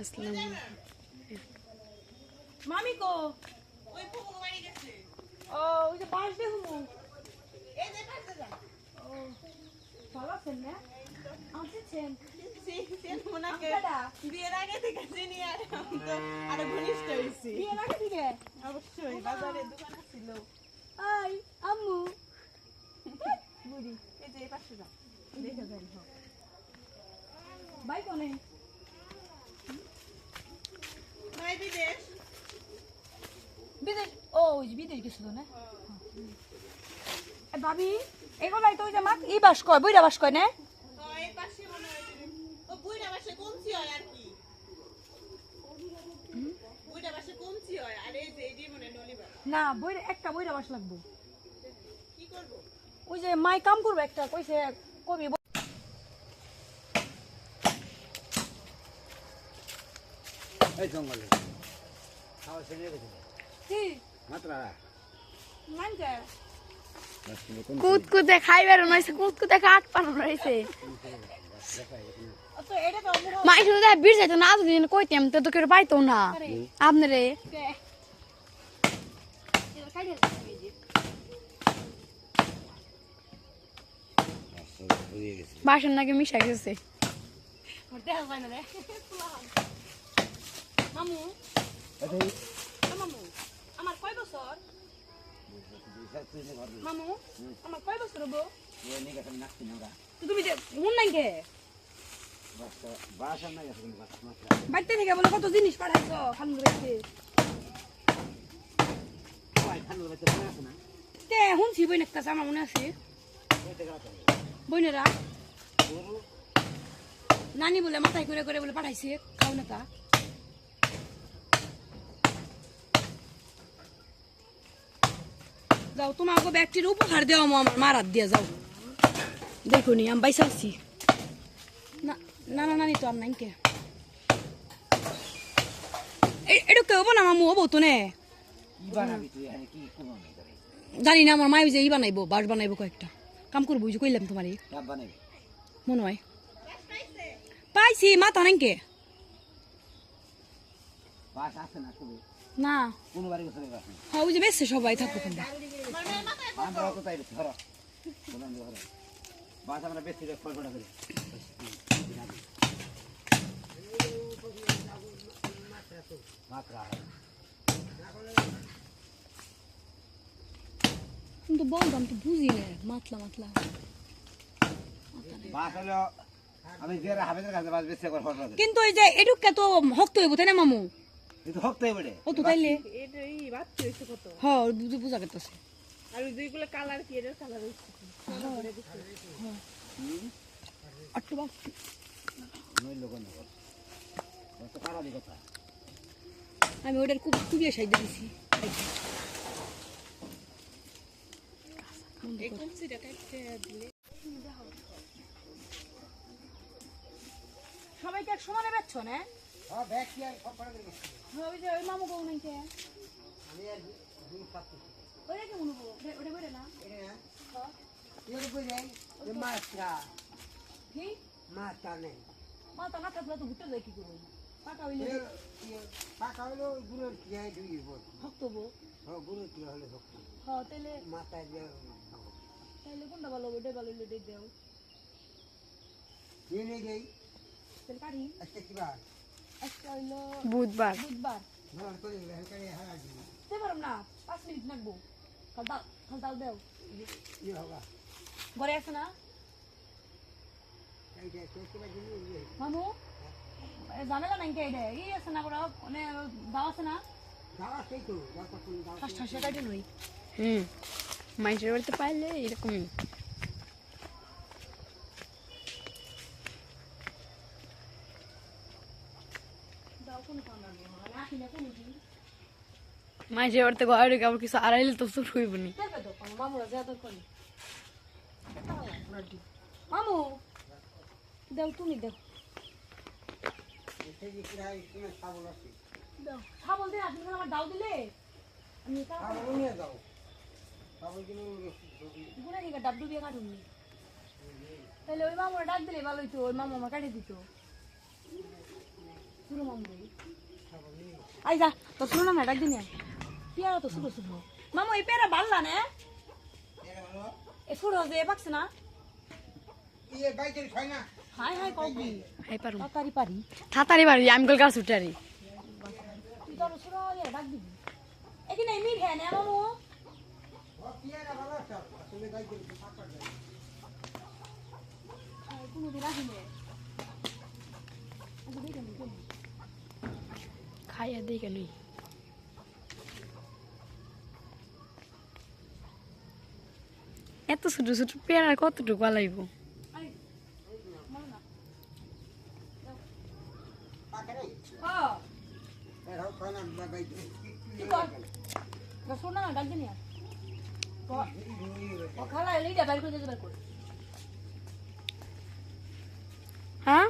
আসসালামু মামি কো? ওই ফুমু বাড়ি গেছে। ও ওই যে বাস দেখুমু এই যে পাশে যা। ও ভালো আছেন না? আসছেন সেই সেন মোনাকে বিয়ের আগে থেকে চিনি আর ঘনিষ্ঠ অবশ্যই বাজারে দোকান ছিল। আই আম্মু। বুড়ি এই যে পাশে যা। দেখে যাই ভাই কোনে ভাই বিদেশ বিদেশ ও ওই যে বিদেশ গেছিল না? ভাবি এগুলাই তো ওই যে মাক ই বাস কয় বইরা বাস কয় না? মনে হয় হয় হয় মনে হয় না বইরা একটা বইরা বাস লাগবো। কি ওই যে মাই কাম করবে একটা কইছে কবি এই জঙ্গলে। খাওয়া কি? মাত্র। মানছে? কুতকুতে খাইবার নইছে কুতকুতে কাট পানো রইছে। মাই শুধু দেখ বীর যাইতো না দিন কইতাম তো তো কেউ পাইতো না। আপনারে? বাসন নাকি মিশা গেছে। দেখা যায় না রে মামু বছর মামু আমার কয় বছর হব তুমি যে হুন নাই মাত্র বাড়িতে থেকে বলে কত জিনিস পাঠাইছো খান রেখে খান বাচ্চা মনে আছে না তে শুনছি বই একটা আমার মনে আছে বইনেরা নানি বলে মাথায় করে করে বলে পাঠাইছে খাও না যাও, তোমাকে ব্যক্তির উপহার দেওয়া আমার মারাত দিয়ে যাও। দেখো নি, আমি বাইসা আছি না না নানি তো আর নাই কে। এটা কেউ না, মামু? হব তো নে। জানি না, আমার মায়ে যে ই বানাইবো, বাস বানাইবো কয়েকটা। কাম করব যে কইলাম তোমারই ডাব মনে হয়। পাইছি, মাথা নাই কে? বাস আছে না না। কোনো বাড়ি বসে বাস হ্যাঁ ওই যে বেশি সবাই থাকব কোনটা আমরা। তো তাই ধরো বললাম ধরো বাস আমরা বেশি ফল ফটা করি কিন্তু বলতাম তো বুঝি না মাতলা মাতলা। বাস হলো আমি যে হাবেদের কাছে বাস বেশি করে কিন্তু এই যে এটুককে তো হক্ত হইব, তাই না, মামু? কিন্তু হকতেই বলে ও তো তাইলে এটা এই বাচ্চা হয়েছে কত। হ্যাঁ বুঝে বুঝা করতেছে। আর ওই দুইগুলো কালার কি এটার কালার হয়েছে আটটু বাপ নইল লোক না তো কারাদি কথা। আমি ওটার খুব খুবই সাইডে এই কাটতে দিলে। সবাইকে এক সমানে বেচছ না? হ্যাঁ ওই ওই বউ নাই ওইটা মনে মাথা না থাকলে তো ঘুরতে যাই কি করব পাকা হইলে পাকা হলো গুঁড়োর খেয়ে ঢুকি পড় হক্ত বউ হ্যাঁ গুঁড়োর খেয়ে হলে হোক হ্যাঁ তাইলে মাথায় দিয়ে তাইলে কোনটা ভালো হবে ওটাই ভালো হইলে দেখ দেও দিয়ে নিয়ে যাই তাহলে কাটি আজকে কি বার একটা হইল বুধবার। দিতে না পাঁচ মিনিট লাগবো। খাল দাও খাল দাও। ঘরে আছে না? মামু? এ নাই কে ই আছে না বড় মানে দাও আছে না? হুম মাইসের বাড়িতে পাইলে এরকমই। মাইসের বাড়িতে ঘরে কাপড় কিছু আড়াইলে তো শুরু হইব নি তো মামু দাও তুমি দাও। ছাগল দাও দিয়ে আপনি আমার দাও দিলে? আমি দিকে ডাব ডুবিয়ে কাটুন তাহলে ওই মামুরা ডাক দিলে ভালো হইতো ওই মামু আমার কাটে দিত। শুনো মামু আই যা তো শুনো না ডাক দিন পেয়ারা তো শুনো শুনো মামু এই পেয়ারা বাড়লা না। এ শুনো যে পাকছে না। ইয়ে না। হাই হাই কবি হাই পারুম তাড়াতাড়ি পারি। তাড়াতাড়ি পারি আমি কল গাছ উঠারি তুই তো শুনো ডাক দিবি। এখানে পিয়ারা আসলে যায় আসিনি। খাইয়া দেখে নই এত ছোট ছোট পেয়ারা কতটুকু পালাইব পাকা রে হ্যাঁ এরাও ছয় না বাইকের কি কর না শোনো না ডাক দিন ও খালা লিডা বাইর করে দিতে বাইর করে হ্যাঁ